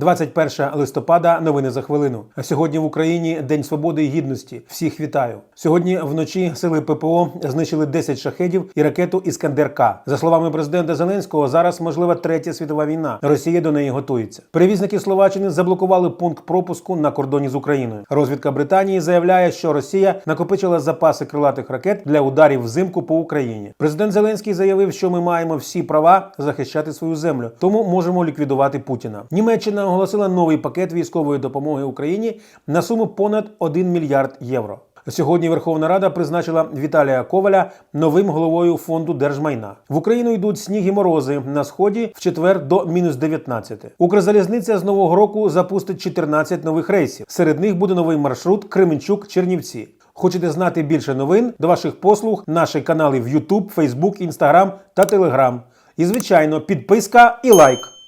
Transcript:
21 листопада. Новини за хвилину. Сьогодні в Україні День свободи і гідності. Всіх вітаю. Сьогодні вночі сили ППО знищили 10 шахедів і ракету Іскандер К. За словами президента Зеленського, зараз можлива третя світова війна. Росія до неї готується. Перевізники Словаччини заблокували пункт пропуску на кордоні з Україною. Розвідка Британії заявляє, що Росія накопичила запаси крилатих ракет для ударів взимку по Україні. Президент Зеленський заявив, що ми маємо всі права захищати свою землю, тому можемо ліквідувати Путіна. Німеччина оголосила новий пакет військової допомоги Україні на суму понад 1 мільярд євро. Сьогодні Верховна Рада призначила Віталія Коваля новим головою фонду держмайна. В Україну йдуть сніг і морози на сході в четвер до мінус 19. Укрзалізниця з нового року запустить 14 нових рейсів. Серед них буде новий маршрут Кременчук-Чернівці. Хочете знати більше новин? До ваших послуг наші канали в YouTube, Facebook, Instagram та Telegram. І звичайно, підписка і лайк.